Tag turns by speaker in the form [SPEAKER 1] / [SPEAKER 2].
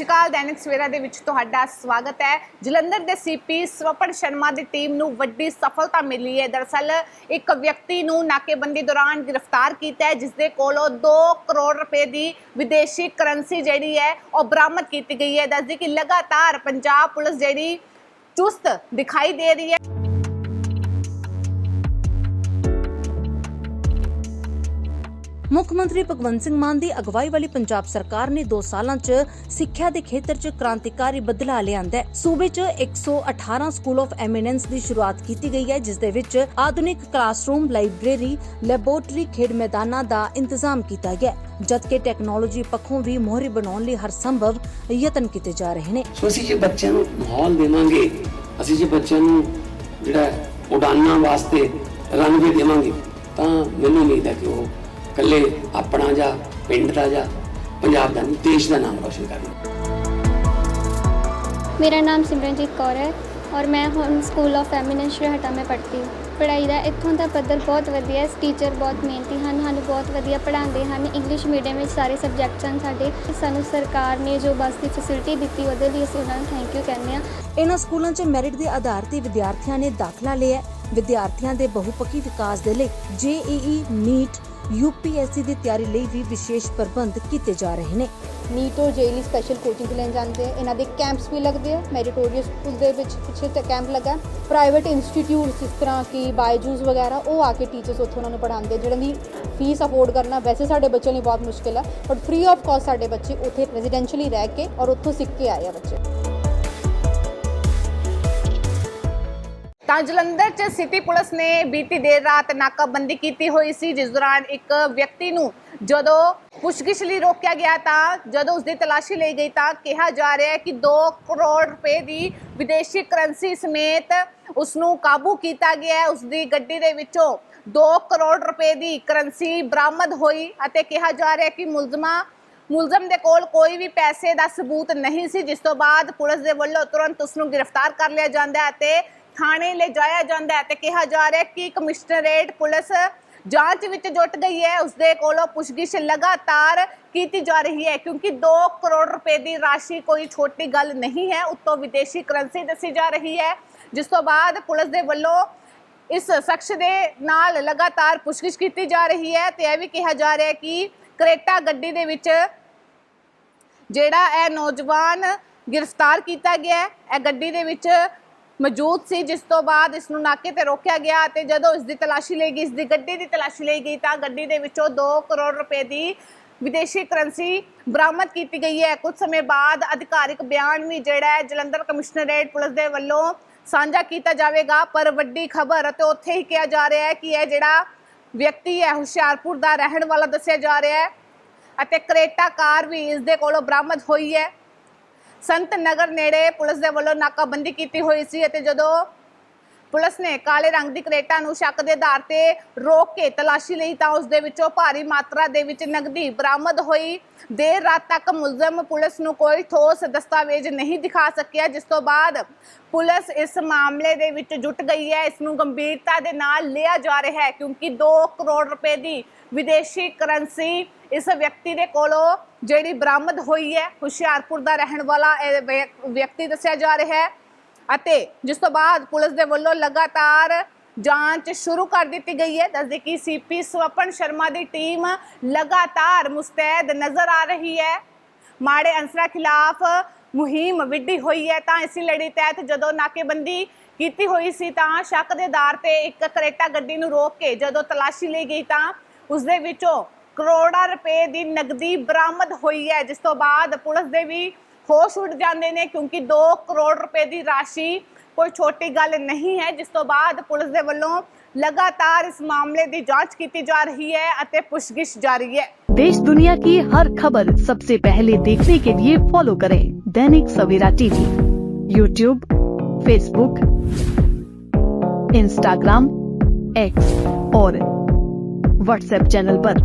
[SPEAKER 1] ਸ਼੍ਰੀ ਅਕਾਲ ਦੈਨਿਕ ਸਵੇਰਾ ਦੇ ਵਿੱਚ ਤੁਹਾਡਾ ਸਵਾਗਤ ਹੈ। ਜਲੰਧਰ ਦੇ ਸੀਪੀ ਸਵਪਨ ਸ਼ਰਮਾ ਦੀ ਟੀਮ ਨੂੰ ਵੱਡੀ ਸਫਲਤਾ ਮਿਲੀ ਹੈ। ਦਰਅਸਲ ਇੱਕ ਵਿਅਕਤੀ ਨੂੰ ਨਾਕੇਬੰਦੀ ਦੌਰਾਨ ਗ੍ਰਿਫਤਾਰ ਕੀਤਾ ਹੈ ਜਿਸ ਦੇ ਕੋਲੋਂ 2 ਕਰੋੜ ਰੁਪਏ ਦੀ ਵਿਦੇਸ਼ੀ ਕਰੰਸੀ ਜਿਹੜੀ ਹੈ, ਉਹ ਬਰਾਮਦ ਕੀਤੀ ਗਈ ਹੈ। ਦੱਸਦੀ ਕਿ ਲਗਾਤਾਰ ਪੰਜਾਬ ਪੁਲਿਸ ਜਿਹੜੀ ਚੁਸਤ ਦਿਖਾਈ ਦੇ ਰਹੀ ਹੈ।
[SPEAKER 2] ਮੁੱਖ ਮੰਤਰੀ ਭਗਵੰਤ ਸਿੰਘ ਮਾਨ ਦੀ ਅਗਵਾਈ ਵਾਲੀ ਪੰਜਾਬ ਸਰਕਾਰ ਨੇ 2 ਸਾਲਾਂ 'ਚ ਸਿੱਖਿਆ ਦੇ ਖੇਤਰ 'ਚ ਕ੍ਰਾਂਤੀਕਾਰੀ ਬਦਲਾਅ ਲਿਆਂਦਾ ਹੈ। ਸੂਬੇ 'ਚ 118 ਸਕੂਲ ਆਫ ਐਮੀਨੈਂਸ ਦੀ ਸ਼ੁਰੂਆਤ ਕੀਤੀ ਗਈ ਹੈ, ਜਿਸ ਦੇ ਵਿੱਚ ਆਧੁਨਿਕ ਕਲਾਸਰੂਮ ਲਾਇਬ੍ਰੇਰੀ ਲੈਬੋਰੇਟਰੀ ਖੇਡ ਮੈਦਾਨਾਂ ਦਾ ਇੰਤਜ਼ਾਮ ਕੀਤਾ ਗਿਆ ਜਦਕਿ ਟੈਕਨੋਲੋਜੀ ਪੱਖੋਂ ਵੀ ਮੋਹਰੀ ਬਣਾਉਣ ਲਈ ਹਰ ਸੰਭਵ ਯਤਨ ਕੀਤੇ ਜਾ ਰਹੇ ਨੇ।
[SPEAKER 3] ਸੋ ਅਸੀਂ ਜੇ ਬੱਚਿਆਂ ਨੂੰ ਮਾਹੌਲ ਦੇਵਾਂਗੇ, ਅਸੀਂ ਜੇ ਬੱਚਿਆਂ ਨੂੰ ਜਿਹੜਾ ਉਡਾਨਾਂ ਵਾਸਤੇ ਰਨਵੇ ਦੇਵਾਂਗੇ, ਤਾਂ ਮੈਨੂੰ ਉਮੀਦ ਹੈ ਕਿ ਉਹ ਕੱਲੇ ਆਪਣਾ ਜਾਂ ਪਿੰਡ ਦਾ ਜਾਂ ਪੰਜਾਬ ਦਾ ਨਹੀਂ ਦੇਸ਼ ਦਾ ਨਾਮ ਰੋਸ਼ਨ ਕਰਨਾ।
[SPEAKER 4] ਮੇਰਾ ਨਾਮ ਸਿਮਰਨਜੀਤ ਕੌਰ ਹੈ ਔਰ ਮੈਂ ਹੁਣ ਸਕੂਲ ਆਫ ਫੈਮਿਨਨ ਸ਼ਰਹਟਾ ਮੈਂ ਪੜ੍ਹਦੀ ਹਾਂ। ਪੜ੍ਹਾਈ ਦਾ ਇੱਥੋਂ ਦਾ ਪੱਧਰ ਬਹੁਤ ਵਧੀਆ ਹੈ। ਟੀਚਰ ਬਹੁਤ ਮਿਹਨਤੀ ਹਨ ਸਾਨੂੰ ਬਹੁਤ ਵਧੀਆ ਪੜ੍ਹਾਉਂਦੇ ਹਨ। ਇੰਗਲਿਸ਼ ਮੀਡੀਅਮ ਵਿੱਚ ਸਾਰੇ ਸਬਜੈਕਟਸ ਹਨ ਸਾਡੇ। ਸਾਨੂੰ ਸਰਕਾਰ ਨੇ ਜੋ ਬੱਸ ਦੀ ਫੈਸਿਲਿਟੀ ਦਿੱਤੀ ਉਹਦੇ ਲਈ ਅਸੀਂ ਉਹਨਾਂ ਨੂੰ ਥੈਂਕ ਯੂ ਕਹਿੰਦੇ ਹਾਂ।
[SPEAKER 2] ਇਹਨਾਂ ਸਕੂਲਾਂ 'ਚ ਮੈਰਿਟ ਦੇ ਆਧਾਰ ਤੇ ਵਿਦਿਆਰਥੀਆਂ ਨੇ ਦਾਖਲਾ ਲਿਆ ਵਿਦਿਆਰਥੀਆਂ ਦੇ ਬਹੁਪੱਖੀ ਵਿਕਾਸ ਦੇ ਲਈ ਜੇਈਈ ਨੀਟ ਯੂਪੀਐਸਸੀ ਦੀ ਤਿਆਰੀ ਲਈ ਵੀ ਵਿਸ਼ੇਸ਼ ਪ੍ਰਬੰਧ ਕੀਤੇ ਜਾ ਰਹੇ ਨੇ।
[SPEAKER 5] ਨੀਟ ਔਰ ਜੇਈ ਲਈ ਸਪੈਸ਼ਲ ਕੋਚਿੰਗ ਲੈਣ ਜਾਂਦੇ ਆ। ਇਹਨਾਂ ਦੇ ਕੈਂਪਸ ਵੀ ਲੱਗਦੇ ਆ ਮੈਰੀਟੋਰੀਅਸ ਸਕੂਲ ਦੇ ਵਿੱਚ ਪਿੱਛੇ ਤੇ ਕੈਂਪ ਲੱਗਾ। ਪ੍ਰਾਈਵੇਟ ਇੰਸਟੀਟਿਊਟਸ ਇਸ ਤਰ੍ਹਾਂ ਕਿ ਬਾਇਜੂਸ ਵਗੈਰਾ ਉਹ ਆ ਕੇ ਟੀਚਰਸ ਉੱਥੇ ਉਹਨਾਂ ਨੂੰ ਪੜ੍ਹਾਉਂਦੇ ਆ, ਜਿਹਨਾਂ ਦੀ ਫੀਸ ਅਫੋਰਡ ਕਰਨਾ ਵੈਸੇ ਸਾਡੇ ਬੱਚਿਆਂ ਲਈ ਬਹੁਤ ਮੁਸ਼ਕਿਲ ਆ ਬਟ ਫ੍ਰੀ ਆਫ ਕਾਸਟ ਸਾਡੇ ਬੱਚੇ ਉੱਥੇ ਰੈਜ਼ੀਡੈਂਸ਼ੀਅਲੀ ਰਹਿ ਕੇ ਔਰ ਉੱਥੋਂ ਸਿੱਖ ਕੇ ਆਏ ਆ ਬੱਚੇ।
[SPEAKER 1] ਤਾਂ ਜਲੰਧਰ 'ਚ ਸਿਟੀ ਪੁਲਿਸ ਨੇ ਬੀਤੀ ਦੇਰ ਰਾਤ ਨਾਕਾਬੰਦੀ ਕੀਤੀ ਹੋਈ ਸੀ, ਜਿਸ ਦੌਰਾਨ ਇੱਕ ਵਿਅਕਤੀ ਨੂੰ ਜਦੋਂ ਪੁੱਛਗਿੱਛ ਲਈ ਰੋਕਿਆ ਗਿਆ ਤਾਂ ਜਦੋਂ ਉਸ ਦੀ ਤਲਾਸ਼ੀ ਲਈ ਗਈ ਤਾਂ ਕਿਹਾ ਜਾ ਰਿਹਾ ਹੈ ਕਿ 2 ਕਰੋੜ ਰੁਪਏ ਦੀ ਵਿਦੇਸ਼ੀ ਕਰੰਸੀ ਸਮੇਤ ਉਸ ਨੂੰ ਕਾਬੂ ਕੀਤਾ ਗਿਆ ਹੈ। ਉਸ ਦੀ ਗੱਡੀ ਦੇ ਵਿੱਚੋਂ 2 ਕਰੋੜ ਰੁਪਏ ਦੀ ਕਰੰਸੀ ਬਰਾਮਦ ਹੋਈ ਅਤੇ ਕਿਹਾ ਜਾ ਰਿਹਾ ਹੈ ਕਿ ਮੁਲਜ਼ਮਾਂ, ਮੁਲਜ਼ਮ ਦੇ ਕੋਲ ਕੋਈ ਵੀ ਪੈਸੇ ਦਾ ਸਬੂਤ ਨਹੀਂ ਸੀ, ਜਿਸ ਤੋਂ ਬਾਅਦ ਪੁਲਿਸ ਦੇ ਵੱਲੋਂ ਤੁਰੰਤ ਉਸ ਨੂੰ ਗ੍ਰਿਫਤਾਰ ਕਰ ਲਿਆ ਜਾਂਦਾ ਹੈ ਤੇ ਥਾਣੇ ਲੈ ਜਾਇਆ ਜਾਂਦਾ ਹੈ ਤੇ ਕਿਹਾ ਜਾ ਰਿਹਾ ਕਿ ਕਮਿਸ਼ਨਰੇਟ ਪੁਲਿਸ ਜਾਂਚ ਵਿੱਚ ਜੁਟ ਗਈ ਹੈ। ਉਸ ਦੇ ਕੋਲੋਂ ਪੁੱਛਗਿੱਛ ਲਗਾਤਾਰ ਕੀਤੀ ਜਾ ਰਹੀ ਹੈ ਕਿਉਂਕਿ 2 ਕਰੋੜ ਰੁਪਏ ਦੀ ਰਾਸ਼ੀ ਕੋਈ ਛੋਟੀ ਗੱਲ ਨਹੀਂ ਹੈ। ਉੱਤੋਂ ਵਿਦੇਸ਼ੀ ਕਰੰਸੀ ਦੱਸੀ ਜਾ ਰਹੀ ਹੈ। ਜਿਸ ਤੋਂ ਬਾਅਦ ਪੁਲਿਸ ਦੇ ਵੱਲੋਂ ਇਸ ਸ਼ਖਸ ਦੇ ਨਾਲ ਲਗਾਤਾਰ ਪੁੱਛਗਿੱਛ ਕੀਤੀ ਜਾ ਰਹੀ ਹੈ ਤੇ ਇਹ ਵੀ ਕਿਹਾ ਜਾ ਰਿਹਾ ਹੈ ਕਿ ਕਰੇਟਾ ਗੱਡੀ ਦੇ ਵਿੱਚ ਜਿਹੜਾ ਇਹ ਨੌਜਵਾਨ ਗ੍ਰਿਫਤਾਰ ਕੀਤਾ ਗਿਆ ਹੈ। ਇਹ ਗੱਡੀ ਦੇ ਵਿੱਚ ਮੌਜੂਦ ਸੀ, ਜਿਸ ਤੋਂ ਬਾਅਦ ਇਸ ਨੂੰ ਨਾਕੇ ਤੇ ਰੋਕਿਆ ਗਿਆ ਤੇ ਜਦੋਂ ਇਸ ਦੀ ਤਲਾਸ਼ੀ ਲਈ ਗਈ ਇਸ ਦੀ ਗੱਡੀ ਦੀ ਤਲਾਸ਼ੀ ਲਈ ਗਈ ਤਾਂ ਗੱਡੀ ਦੇ ਵਿੱਚੋਂ 2 ਕਰੋੜ ਰੁਪਏ ਦੀ ਵਿਦੇਸ਼ੀ ਕਰੰਸੀ ਬਰਾਮਦ ਕੀਤੀ ਗਈ ਹੈ। ਕੁਝ ਸਮੇਂ ਬਾਅਦ ਅਧਿਕਾਰਿਕ ਬਿਆਨ ਵੀ ਜਿਹੜਾ ਹੈ ਜਲੰਧਰ ਕਮਿਸ਼ਨਰੇਟ ਪੁਲਿਸ ਦੇ ਵੱਲੋਂ ਸਾਂਝਾ ਕੀਤਾ ਜਾਵੇਗਾ। ਪਰ ਵੱਡੀ ਖਬਰ ਅਤੇ ਉੱਥੇ ਹੀ ਕਿਹਾ ਜਾ ਰਿਹਾ ਹੈ ਕਿ ਇਹ ਜਿਹੜਾ ਵਿਅਕਤੀ ਹੈ, ਹੁਸ਼ਿਆਰਪੁਰ ਦਾ ਰਹਿਣ ਵਾਲਾ ਦੱਸਿਆ ਜਾ ਰਿਹਾ ਹੈ ਅਤੇ ਕਰੇਟਾ ਕਾਰ ਵੀ ਇਸ ਦੇ ਕੋਲੋਂ ਬਰਾਮਦ ਹੋਈ ਹੈ। ਸੰਤ ਨਗਰ ਨੇੜੇ ਪੁਲਿਸ ਦੇ ਵੱਲੋਂ ਨਾਕਾਬੰਦੀ ਕੀਤੀ ਹੋਈ ਸੀ ਅਤੇ ਜਦੋਂ ਪੁਲਿਸ ਨੇ ਕਾਲੇ ਰੰਗ ਦੀ ਕਰੇਟਾ ਨੂੰ ਸ਼ੱਕ ਦੇ ਆਧਾਰ ਤੇ ਰੋਕ ਕੇ ਤਲਾਸ਼ੀ ਲਈ ਤਾਂ ਉਸ ਦੇ ਵਿੱਚੋਂ ਭਾਰੀ ਮਾਤਰਾ ਦੇ ਵਿੱਚ ਨਗਦੀ ਬਰਾਮਦ ਹੋਈ। ਦੇਰ ਰਾਤ ਤੱਕ ਮੁਲਜ਼ਮ ਪੁਲਿਸ ਨੂੰ ਕੋਈ ਠੋਸ ਦਸਤਾਵੇਜ਼ ਨਹੀਂ ਦਿਖਾ ਸਕਿਆ, ਜਿਸ ਤੋਂ ਬਾਅਦ ਪੁਲਿਸ ਇਸ ਮਾਮਲੇ ਦੇ ਵਿੱਚ ਜੁਟ ਗਈ ਹੈ। ਇਸ ਨੂੰ ਗੰਭੀਰਤਾ ਦੇ ਨਾਲ ਲਿਆ ਜਾ ਰਿਹਾ ਹੈ, ਕਿਉਂਕਿ 2 ਕਰੋੜ ਰੁਪਏ ਦੀ ਵਿਦੇਸ਼ੀ ਕਰੰਸੀ ਇਸ ਵਿਅਕਤੀ ਦੇ ਕੋਲੋਂ ਜਿਹੜੀ ਬਰਾਮਦ ਹੋਈ ਹੈ, ਹੁਸ਼ਿਆਰਪੁਰ ਦਾ ਰਹਿਣ ਵਾਲਾ ਇਹ ਵਿਅਕ- ਵਿਅਕਤੀ ਦੱਸਿਆ ਜਾ ਰਿਹਾ ਹੈ। ਅਤੇ ਜਿਸ ਤੋਂ ਬਾਅਦ ਪੁਲਿਸ ਦੇ ਵੱਲੋਂ ਲਗਾਤਾਰ ਜਾਂਚ ਸ਼ੁਰੂ ਕਰ ਦਿੱਤੀ ਗਈ ਹੈ। ਦੱਸਦੇ ਕਿ ਸੀਪੀ ਸਵਪਨ ਸ਼ਰਮਾ ਦੀ ਟੀਮ ਲਗਾਤਾਰ ਮੁਸਤੈਦ ਨਜ਼ਰ ਆ ਰਹੀ ਹੈ। ਮਾੜੇ ਅੰਸਰਾਂ ਖਿਲਾਫ ਮੁਹਿੰਮ ਵਿੱਢੀ ਹੋਈ ਹੈ ਤਾਂ ਇਸੇ ਲੜੀ ਤਹਿਤ ਜਦੋਂ ਨਾਕੇਬੰਦੀ ਕੀਤੀ ਹੋਈ ਸੀ ਤਾਂ ਸ਼ੱਕ ਦੇ ਆਧਾਰ ਤੇ ਇੱਕ ਕਰੇਟਾ ਗੱਡੀ ਨੂੰ ਰੋਕ ਕੇ ਜਦੋਂ ਤਲਾਸ਼ੀ ਲਈ ਗਈ ਤਾਂ ਉਸ ਦੇ ਵਿੱਚੋਂ ਕਰੋੜਾਂ ਰੁਪਏ ਦੀ ਨਗਦੀ ਬਰਾਮਦ ਹੋਈ ਹੈ। ਜਿਸ ਤੋਂ ਬਾਅਦ ਪੁਲਿਸ ਦੇ ਵੀ ਹੋਸ਼ ਉੱਡ ਜਾਂਦੇ ਨੇ ਕਿਉਂਕਿ 2 ਕਰੋੜ ਰੁਪਏ ਦੀ ਰਾਸ਼ੀ ਕੋਈ ਛੋਟੀ ਗੱਲ ਨਹੀਂ ਹੈ ਜਿਸ ਤੋਂ ਬਾਅਦ ਪੁਲਿਸ ਦੇ ਵੱਲੋਂ ਲਗਾਤਾਰ ਇਸ ਮਾਮਲੇ ਦੀ ਜਾਂਚ ਕੀਤੀ ਜਾ ਰਹੀ ਹੈ ਅਤੇ ਪੁੱਛਗਿੱਛ ਜਾਰੀ ਹੈ
[SPEAKER 6] देश दुनिया की हर खबर सबसे पहले देखने के लिए फॉलो करें Dainik Savera TV YouTube Facebook Instagram X और व्हाट्सएप चैनल पर।